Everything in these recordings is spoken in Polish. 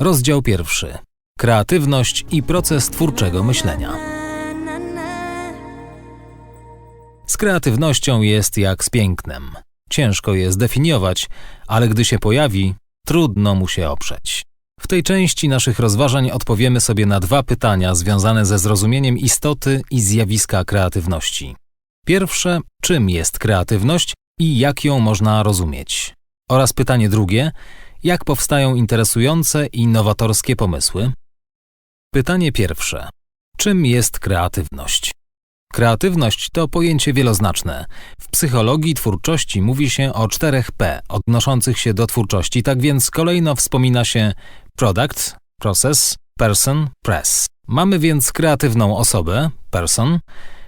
Rozdział pierwszy. Kreatywność i proces twórczego myślenia. Z kreatywnością jest jak z pięknem. Ciężko je zdefiniować, ale gdy się pojawi, trudno mu się oprzeć. W tej części naszych rozważań odpowiemy sobie na dwa pytania związane ze zrozumieniem istoty i zjawiska kreatywności. Pierwsze, czym jest kreatywność i jak ją można rozumieć? Oraz pytanie drugie, jak powstają interesujące i nowatorskie pomysły? Pytanie pierwsze. Czym jest kreatywność? Kreatywność to pojęcie wieloznaczne. W psychologii twórczości mówi się o czterech P odnoszących się do twórczości, tak więc kolejno wspomina się product, process, person, press. Mamy więc kreatywną osobę, person,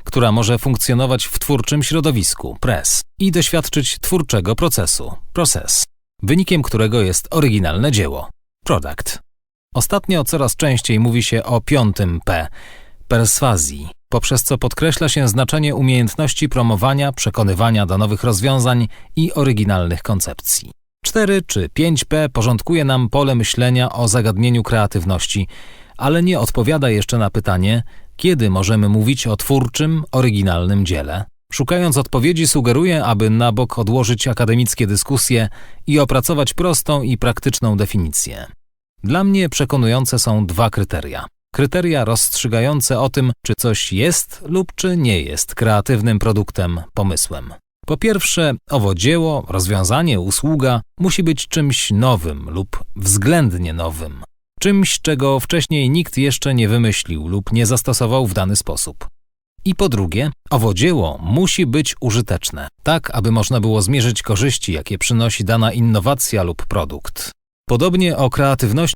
która może funkcjonować w twórczym środowisku, press, i doświadczyć twórczego procesu, process, wynikiem którego jest oryginalne dzieło, product. Ostatnio coraz częściej mówi się o piątym P, perswazji, poprzez co podkreśla się znaczenie umiejętności promowania, przekonywania do nowych rozwiązań i oryginalnych koncepcji. 4 czy 5P porządkuje nam pole myślenia o zagadnieniu kreatywności, ale nie odpowiada jeszcze na pytanie, kiedy możemy mówić o twórczym, oryginalnym dziele. Szukając odpowiedzi, sugeruję, aby na bok odłożyć akademickie dyskusje i opracować prostą i praktyczną definicję. Dla mnie przekonujące są dwa kryteria. Kryteria rozstrzygające o tym, czy coś jest lub czy nie jest kreatywnym produktem, pomysłem. Po pierwsze, owo dzieło, rozwiązanie, usługa musi być czymś nowym lub względnie nowym. Czymś, czego wcześniej nikt jeszcze nie wymyślił lub nie zastosował w dany sposób. I po drugie, owo dzieło musi być użyteczne, tak aby można było zmierzyć korzyści, jakie przynosi dana innowacja lub produkt. Podobnie o kreatywności